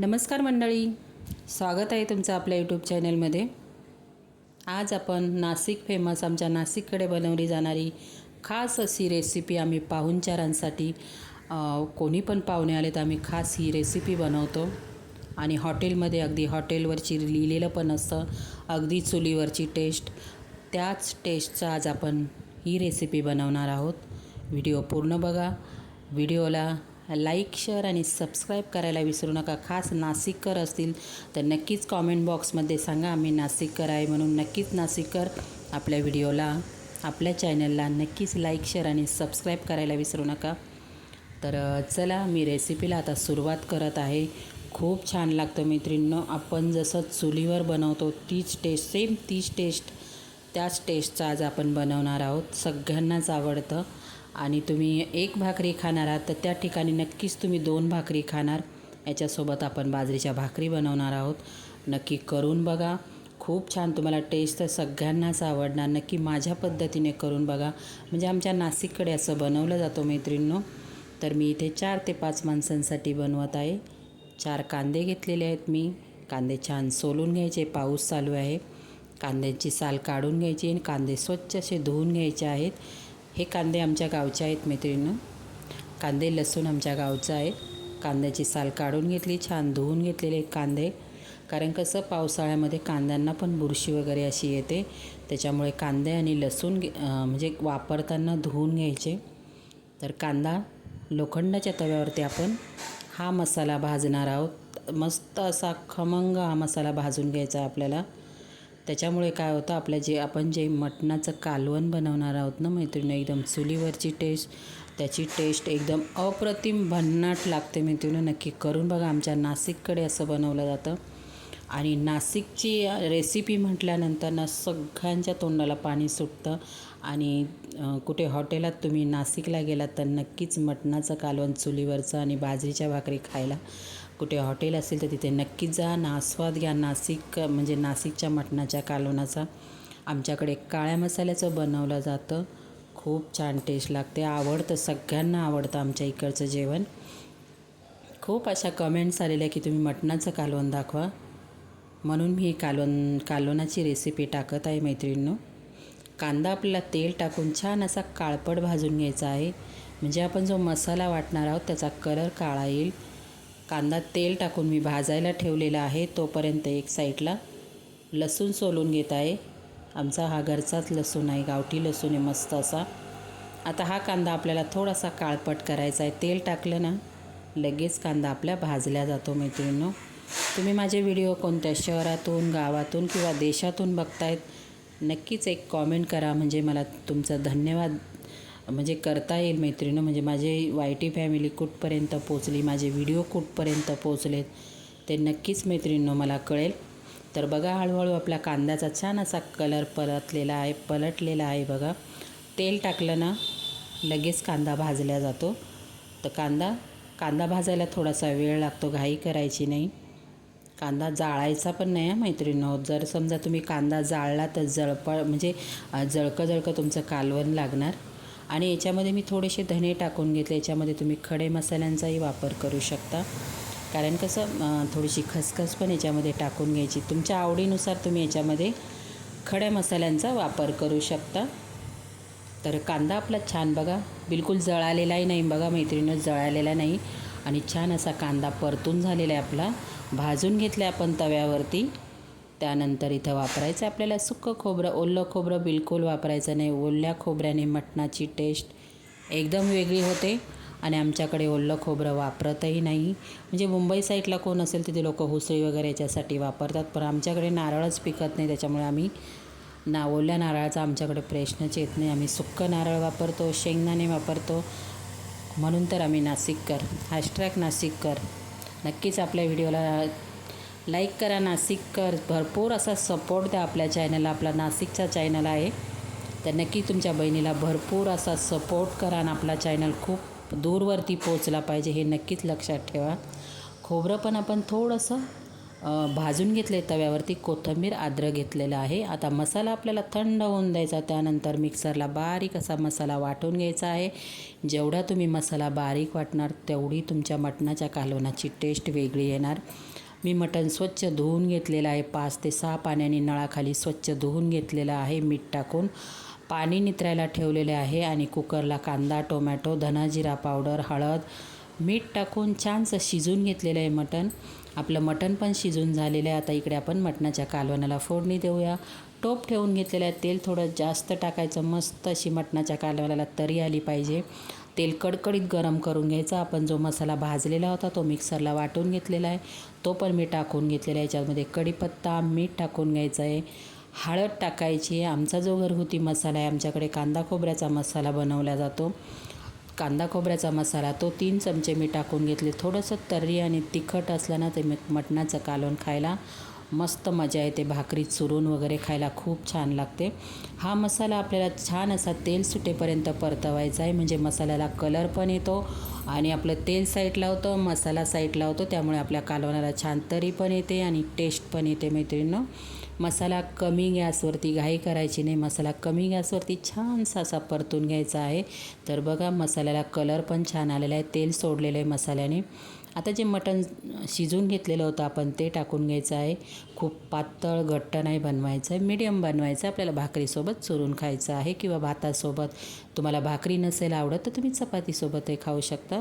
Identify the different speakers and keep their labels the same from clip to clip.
Speaker 1: नमस्कार मंडळी. स्वागत आहे तुमचं आपल्या यूट्यूब चॅनलमध्ये आज आपण नाशिक फेमस आमच्या नाशिककडे बनवली जाणारी खास अशी रेसिपी आम्ही पाहुणचारांसाठी कोणी पण पाहुणे आले तर आम्ही खास ही रेसिपी बनवतो. आणि हॉटेलमध्ये अगदी हॉटेलवरची लिहिलेलं पण असतं. अगदी चुलीवरची टेस्ट त्याच टेस्टचा आज आपण ही रेसिपी बनवणार आहोत. व्हिडिओ पूर्ण बघा. व्हिडिओला लाईक शेअर आणि सबस्क्राईब करायला विसरू नका. खास नाशिककर असतील तर नक्कीच कॉमेंट बॉक्समध्ये सांगा आम्ही नाशिककर आहे. म्हणून नक्कीच नाशिककर आपल्या व्हिडिओला आपल्या चॅनलला नक्कीच लाईक शेअर आणि सबस्क्राईब करायला विसरू नका. तर चला मी रेसिपीला आता सुरुवात करत आहे. खूप छान लागतं मैत्रिणींनो. आपण जसं चुलीवर बनवतो तीच टेस्ट सेम तीच टेस्ट त्याच टेस्टचा आज आपण बनवणार आहोत. सगळ्यांनाच आवडतं. आणि तुम्ही एक भाकरी खाणार आहात तर त्या ठिकाणी नक्कीच तुम्ही दोन भाकरी खाणार. याच्यासोबत आपण बाजरीच्या भाकरी बनवणार आहोत. नक्की करून बघा. खूप छान तुम्हाला टेस्ट तर सगळ्यांनाच आवडणार. नक्की माझ्या पद्धतीने करून बघा. म्हणजे आमच्या नाशिककडे असं बनवलं जातो मैत्रिणींनो. तर मी इथे चार ते पाच माणसांसाठी बनवत आहे. चार कांदे घेतलेले आहेत मी. कांदे छान सोलून घ्यायचे. पाऊस चालू आहे. कांद्यांची साल काढून घ्यायची आणि कांदे स्वच्छ असे धुवून घ्यायचे आहेत. हे कांदे आमच्या गावचे आहेत मैत्रिणीनं. कांदे लसूण आमच्या गावचं आहे. कांद्याची साल काढून घेतली छान धुवून घेतलेले कांदे. कारण कसं पावसाळ्यामध्ये कांद्यांना पण बुरशी वगैरे अशी येते. त्याच्यामुळे कांदे आणि लसूण घे- म्हणजे वापरताना धुवून घ्यायचे. तर कांदा लोखंडाच्या तव्यावरती आपण हा मसाला भाजणार आहोत. मस्त असा खमंग हा मसाला भाजून घ्यायचा आपल्याला. त्याच्यामुळे काय होतं आपल्या जे आपण जे मटणाचं कालवण बनवणार आहोत ना मैत्रिणी एकदम चुलीवरची टेस्ट त्याची टेस्ट एकदम अप्रतिम भन्नाट लागते मैत्रिणी. नक्की करून बघा आमच्या नाशिककडे असं बनवलं जातं. आणि नाशिकची रेसिपी म्हटल्यानंतर ना सगळ्यांच्या तोंडाला पाणी सुटतं. आणि कुठे हॉटेलात तुम्ही नाशिकला गेलात तर नक्कीच मटणाचं कालवण चुलीवरचं आणि बाजरीच्या भाकरी खायला. कुठे हॉटेल असेल तर तिथे नक्कीच जा. ना आस्वाद घ्या. नाशिक म्हणजे नाशिकच्या मटणाच्या कालवणाचा. आमच्याकडे काळ्या मसाल्याचं बनवलं जातं. खूप छान टेस्ट लागते. आवडतं. सगळ्यांना आवडतं आमच्या इकडचं जेवण. खूप अशा कमेंट्स आलेल्या की तुम्ही मटणाचं कालवण दाखवा. म्हणून मी कालवण कालवणाची रेसिपी टाकत आहे मैत्रिणींनो. कांदा आपल्याला तेल टाकून छान असा काळपट भाजून घ्यायचा आहे. म्हणजे आपण जो मसाला वाटणार आहोत त्याचा कलर काळा येईल. कांदा तेल टाकून मी भाजायला ठेवलेला आहे. तोपर्यंत एक साईडला लसूण सोलून घेत आहे. आमचा हा घरचाच लसूण आहे. गावठी लसूण आहे मस्त असा. आता हा कांदा आपल्याला थोडासा काळपट करायचा आहे. तेल टाकलं ना लगेच कांदा आपल्या भाजल्या जातो मैत्रिणींनो. तुम्ही माझे व्हिडिओ कोणत्या शहरातून गावातून किंवा देशातून बघतायत नक्कीच एक कॉमेंट करा. म्हणजे मला तुमचं धन्यवाद म्हणजे करता येईल मैत्रिणं म्हणजे माझे वायटी फॅमिली कुठपर्यंत पोचली माझे व्हिडिओ कुठपर्यंत पोचलेत ते नक्कीच मैत्रिणीनं मला कळेल. तर बघा हळूहळू आपला कांद्याचा छान असा कलर परतलेला आहे पलटलेला आहे बघा. तेल टाकलं ना लगेच कांदा भाजला जातो. तर कांदा कांदा भाजायला थोडासा वेळ लागतो घाई करायची नाही. कांदा जाळायचा पण नाही आहे मैत्रिणींनो जर समजा तुम्ही कांदा जाळला तर जळपळ म्हणजे जळकं जळकं तुमचं कालवण लागणार. आणि याच्यामध्ये मी थोडेसे धने टाकून घेतले. याच्यामध्ये तुम्ही खडे मसाल्यांचाही वापर करू शकता. कारण कसं थोडीशी खसखस पण याच्यामध्ये टाकून घ्यायची. तुमच्या आवडीनुसार तुम्ही याच्यामध्ये खड्या मसाल्यांचा वापर करू शकता. तर कांदा आपला छान बघा बिलकुल जळालेलाही नाही बघा मैत्रिणीनं जळालेला नाही. आणि छान असा कांदा परतून झालेला आहे आपला. भाजून घेतला आपण तव्यावरती. त्यानंतर इथं वापरायचं आपल्याला सुक्कं खोबरं ओलं खोबरं बिलकुल वापरायचं नाही. ओल्या खोबऱ्याने मटणाची टेस्ट एकदम वेगळी होते आणि आमच्याकडे ओलं खोबरं वापरतही नाही. म्हणजे मुंबई साईडला कोण असेल तिथे लोक हुसळी वगैरे याच्यासाठी वापरतात पण आमच्याकडे नारळच पिकत नाही. त्याच्यामुळे आम्ही ना ओल्या नारळाचा आमच्याकडे प्रश्नच येत नाही. आम्ही सुक्कं नारळ वापरतो शेंगदाणे वापरतो. म्हणून तर आम्ही नाशिककर हॅशटॅग नाशिककर नक्कीच आपल्या व्हिडिओला लाईक करा नाशिककर भरपूर असा सपोर्ट द्या आपल्या चॅनलला आपला नाशिकचा चॅनल आहे. तर नक्की तुमच्या बहिणीला भरपूर असा सपोर्ट करा आणि आपला चॅनल खूप दूरवरती पोचला पाहिजे हे नक्कीच लक्षात ठेवा. खोबरं पण आपण थोडंसं भाजून घेतले तव्यावरती. कोथिंबीर आद्र घेतलेलं आहे. आता मसाला आपल्याला थंड होऊन द्यायचा. त्यानंतर मिक्सरला बारीक असा मसाला वाटून घ्यायचा आहे. जेवढा तुम्ही मसाला बारीक वाटणार तेवढी तुमच्या मटणाच्या कालवणाची टेस्ट वेगळी येणार. मी मटण स्वच्छ धुवून घेतलेलं आहे. पाच ते सहा पाण्याने नळाखाली स्वच्छ धुवून घेतलेलं आहे. मीठ टाकून पाणी नितरायला ठेवलेले आहे आणि कुकरला कांदा टोमॅटो धनाजिरा पावडर हळद मीठ टाकून छानसं शिजून घेतलेलं आहे मटण. आपलं मटण पण शिजून झालेलं आहे. आता इकडे आपण मटणाच्या कालवणाला फोडणी देऊया. टोप ठेवून घेतलेलं आहे. तेल थोडं जास्त टाकायचं. मस्त अशी मटणाच्या कालवणाला तरी आली पाहिजे. तेल कडकडीत गरम करून घ्यायचं. आपण जो मसाला भाजलेला होता तो मिक्सरला वाटून घेतलेला आहे. तो पण मी टाकून घेतलेला आहे. याच्यामध्ये कढीपत्ता मीठ टाकून घ्यायचं आहे. हळद टाकायची आमचा जो घरगुती मसाला आहे आमच्याकडे कांदा खोबऱ्याचा मसाला बनवला जातो. कांदा खोबऱ्याचा मसाला तो तीन चमचे मी टाकून घेतले. थोडंसं तर्री आणि तिखट असलं ना ते मटणाचं कालवण खायला मस्त मजा येते. भाकरीत चुरून वगैरे खायला खूप छान लागते. हा मसाला आपल्याला छान असा तेल सुटेपर्यंत परतवायचा आहे. म्हणजे मसाल्याला कलर पण येतो आणि आपलं तेल साईडला होतं मसाला साईडला होतो. त्यामुळे आपल्या कालवणाला छान तरी पण येते आणि टेस्ट पण येते मैत्रिणींना. मसाला कमी गॅसवरती घाई करायची नाही. मसाला कमी गॅसवरती छानसा असा परतून घ्यायचा आहे. तर बघा मसाल्याला कलर पण छान आलेला आहे. तेल सोडलेलं आहे मसाल्याने. आता जे मटण शिजून घेतलेलं होतं आपण ते टाकून घ्यायचं आहे. खूप पातळ घट्ट नाही बनवायचं आहे. मीडियम बनवायचं आहे. आपल्याला भाकरीसोबत चुरून खायचं आहे किंवा भातासोबत. तुम्हाला भाकरी नसेल आवडत तर तुम्ही चपातीसोबतही खाऊ शकता.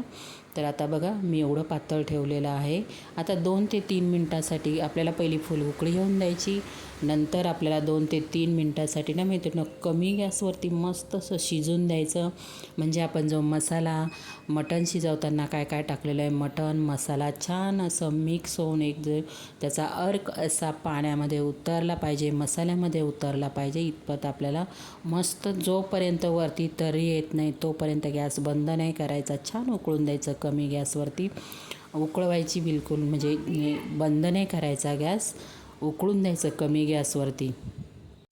Speaker 1: तर आता बघा मी एवढं पातळ ठेवलेलं आहे. आता दोन ते तीन मिनटासाठी आपल्याला पहिली फुल उकळी येऊन द्यायची. नंतर आपल्याला दोन ते तीन मिनटासाठी ना माहिती कमी गॅसवरती मस्त असं शिजून द्यायचं. म्हणजे आपण जो मसाला मटण शिजवताना काय काय टाकलेलं आहे मटण मसाला छान असं मिक्स होऊन एक त्याचा अर्क असा पाण्यामध्ये उतरला पाहिजे मसाल्यामध्ये उतरला पाहिजे. इतपत आपल्याला मस्त जोपर्यंत वरती तरी येत नाही तोपर्यंत गॅस बंद नाही करायचा. छान उकळून द्यायचं कमी गॅसवरती. उकळवायची बिलकुल म्हणजे बंद नाही करायचा गॅस. उकळून द्यायचं कमी गॅसवरती.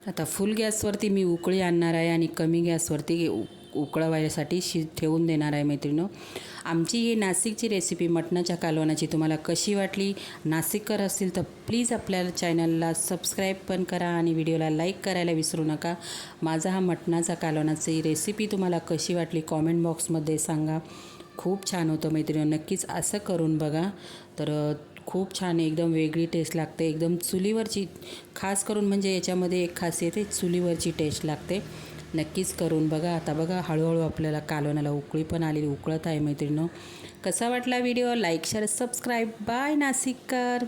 Speaker 1: आता फुल गॅसवरती मी उकळी आणणार आहे आणि कमी गॅसवरती उकळवायसाठी शि ठेवून देणार आहे मैत्रिणं. आमची ही नाशिकची रेसिपी मटणाच्या कालवणाची तुम्हाला कशी वाटली? नाशिककर असतील तर प्लीज आपल्या चॅनलला सबस्क्राईब पण करा आणि व्हिडिओला लाईक करायला विसरू नका. माझा हा मटणाचा कालवणाची रेसिपी तुम्हाला कशी वाटली कॉमेंट बॉक्समध्ये सांगा. खूप छान होतं मैत्रिणी. नक्कीच असं करून बघा. तर खूप छान एकदम वेगळी टेस्ट लागते. एकदम चुलीवरची खास करून म्हणजे याच्यामध्ये एक खासियत आहे चुलीवरची टेस्ट लागते. नक्कीच करून बघा. आता बघा हळूहळू आपल्याला कालवणाला उकळी पण आलेली उकळत आहे मैत्रिणं कसा वाटला video? Like share subscribe bye नाशिककर